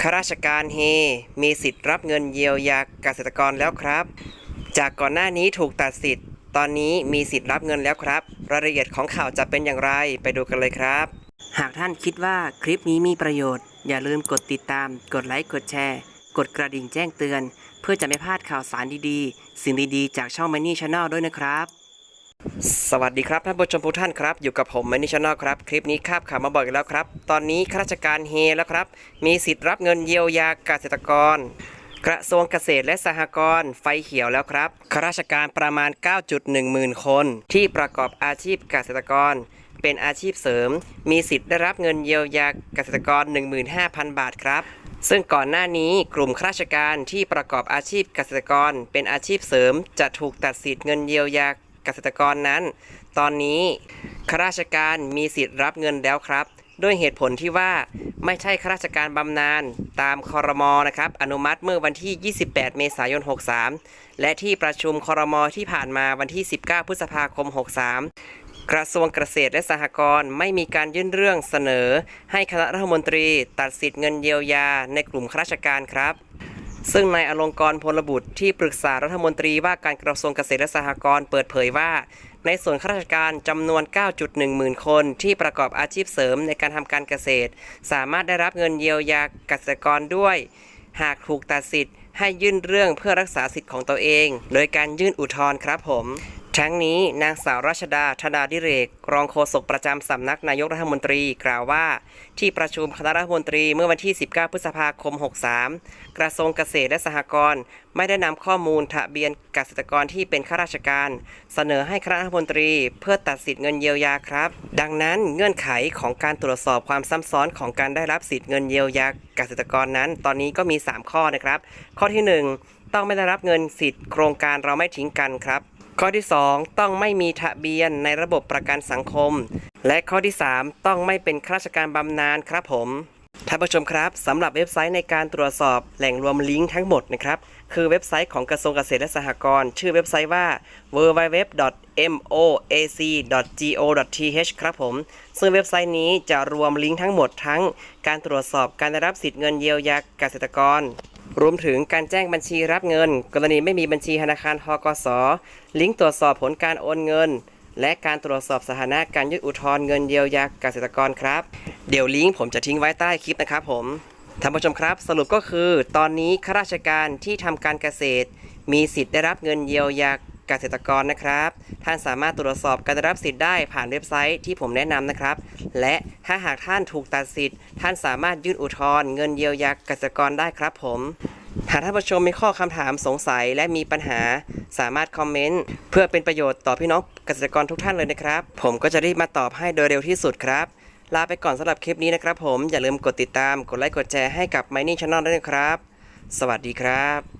ข้าราชการเฮ มีสิทธิ์รับเงินเยียวยาเกษตรกรแล้วครับ จากก่อนหน้านี้ถูกตัดสิทธิ์ ตอนนี้มีสิทธิ์รับเงินแล้วครับ รายละเอียดของข่าวจะเป็นอย่างไรไปดูกันเลยครับ หากท่านคิดว่าคลิปนี้มีประโยชน์ อย่าลืมกดติดตาม กดไลค์ กดแชร์ กดกระดิ่งแจ้งเตือน เพื่อจะไม่พลาดข่าวสารดีๆ สิ่งดีๆ จากช่อง Money Channel ด้วยนะครับ สวัสดีครับท่านผู้ชมทุกท่านครับ อยู่กับผมแมนิชแนลครับ คลิปนี้คาบข่าวมาบอกอีกแล้วครับ ตอนนี้ข้าราชการเฮแล้วครับ มีสิทธิ์รับเงินเยียวยาเกษตรกร กระทรวงเกษตรและสหกรณ์ไฟเขียวแล้วครับข้าราชการประมาณ 9.1หมื่นคน ที่ประกอบอาชีพเกษตรกร เป็นอาชีพเสริม มีสิทธิ์ได้รับเงินเยียวยาเกษตรกร 15,000 บาทครับซึ่งก่อนหน้านี้กลุ่มข้าราชการที่ประกอบอาชีพเกษตรกร เป็นอาชีพเสริม จะถูกตัดสิทธิ์เงินเยียวยา เกษตรกรนั้น ตอนนี้ข้าราชการมีสิทธิ์รับเงินแล้วครับ ด้วยเหตุผลที่ว่าไม่ใช่ข้าราชการบำนาญตามคอรมอนะครับ อนุมัติเมื่อวันที่ 28 เมษายน 63 และที่ประชุมคอรมอที่ผ่านมาวันที่ 19 พฤษภาคม 63กระทรวงเกษตรและสหกรณ์ไม่มีการยื่นเรื่องเสนอ ให้คณะรัฐมนตรีตัดสิทธิ์เงินเยียวยาในกลุ่มข้าราชการครับ ซึ่งนายอลงกรพลบุตรที่ปรึกษารัฐมนตรีว่าการกระทรวงเกษตรและสหกรณ์เปิดเผยว่า ในส่วนข้าราชการจำนวน 9.1 หมื่นคน ที่ประกอบอาชีพเสริมในการทำการเกษตร สามารถได้รับเงินเยียวยาเกษตรกรด้วย หากถูกตัดสิทธิ์ให้ยื่นเรื่องเพื่อรักษาสิทธิ์ของตัวเอง โดยการยื่นอุทธรณ์ครับผม ทั้งนี้นางสาวรัชดาธนาดิเรก รองโฆษกประจำสำนักนายกรัฐมนตรีกล่าวว่า ที่ประชุมคณะรัฐมนตรีเมื่อวันที่ 19 พฤษภาคม 63 กระทรวงเกษตรและสหกรณ์ไม่ได้นำข้อมูลทะเบียนเกษตรกรที่เป็นข้าราชการ เสนอให้คณะรัฐมนตรี เพื่อตัดสิทธิ์เงินเยียวยาครับ ดังนั้นเงื่อนไขของการตรวจสอบความซ้ำซ้อนของการได้รับสิทธิ์เงินเยียวยาเกษตรกรนั้น ตอนนี้ก็มี 3 ข้อนะครับ ข้อที่ 1 ต้องไม่ได้รับเงินสิทธิ์โครงการเราไม่ทิ้งกันครับ ข้อที่ 2 ต้องไม่มีทะเบียนในระบบประกันสังคม และข้อที่ 3 ต้องไม่เป็นข้าราชการบำนาญครับผมท่านผู้ชมครับสำหรับเว็บไซต์ในการตรวจสอบแหล่งรวมลิงก์ทั้งหมดนะครับ คือเว็บไซต์ของกระทรวงเกษตรและสหกรณ์ชื่อเว็บไซต์ว่า www.moac.go.th ครับผม ซึ่งเว็บไซต์นี้จะรวมลิงก์ทั้งหมดทั้ง การตรวจสอบการได้รับสิทธิ์เงินเยียวยาเกษตรกร รวมถึงการแจ้งบัญชีรับเงิน กรณีไม่มีบัญชีธนาคารทกส ลิงก์ตรวจสอบผลการโอนเงิน และการตรวจสอบสถานะการยื่นอุทธรณ์เงินเยียวยาเกษตรกรครับ เดี๋ยวลิงก์ผมจะทิ้งไว้ใต้คลิปนะครับผมท่านผู้ชมครับ สรุปก็คือ ตอนนี้ข้าราชการที่ทำการเกษตร มีสิทธิ์ได้รับเงินเยียวยา เกษตรกรนะครับ ท่านสามารถตรวจสอบการได้รับสิทธิ์ได้ผ่านเว็บไซต์ที่ผมแนะนำนะครับ และถ้าหากท่านถูกตัดสิทธิ์ ท่านสามารถยื่นอุทธรณ์เงินเยียวยาเกษตรกรได้ครับผมหากท่านผู้ชมมีข้อคำถามสงสัยและมีปัญหา สามารถคอมเมนต์เพื่อเป็นประโยชน์ต่อพี่น้องเกษตรกรทุกท่านเลยนะครับ ผมก็จะรีบมาตอบให้โดยเร็วที่สุดครับ ลาไปก่อนสำหรับคลิปนี้นะครับผมอย่าลืมกดติดตาม กดไลค์กดแชร์ให้กับ Mining Channel ด้วยนะครับ สวัสดีครับ